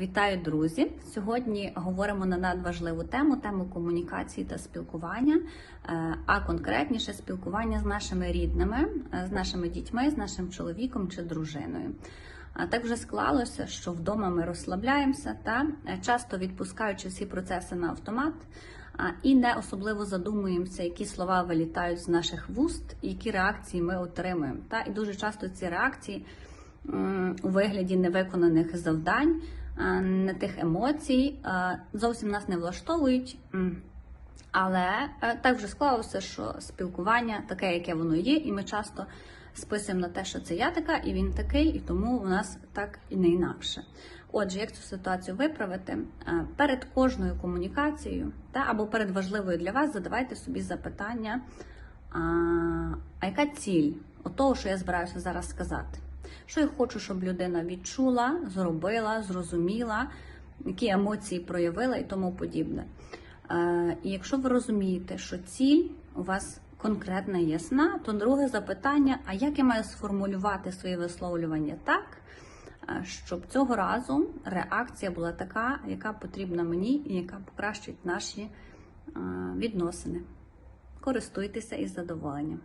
Вітаю, друзі! Сьогодні говоримо на надважливу тему тему комунікації та спілкування, е, а конкретніше спілкування з нашими рідними, е, з нашими дітьми, з нашим чоловіком чи дружиною. Так вже склалося, що вдома ми розслабляємося та е, часто відпускаючи всі процеси на автомат. І не особливо задумуємося, які слова вилітають з наших вуст, які реакції ми отримуємо. Та і дуже часто ці реакції у вигляді невиконаних завдань, не тих емоцій, зовсім нас не влаштовують. Але е, так вже склалося, що спілкування таке, яке воно є, і ми часто списуємо на те, що це я така, і він такий, і тому у нас так і не інакше. Отже, як цю ситуацію виправити? Е, Перед кожною комунікацією та або перед важливою для вас задавайте собі запитання, а, яка ціль того, що я збираюся зараз сказати? Що я хочу, щоб людина відчула, зробила, зрозуміла, які емоції проявила і тому подібне. Е, І якщо ви розумієте, що ціль у вас конкретна і ясна, то друге запитання: а як я маю сформулювати свої висловлювання так, е, щоб цього разу реакція була така, яка потрібна мені і яка покращить наші е, відносини? Користуйтеся із задоволенням.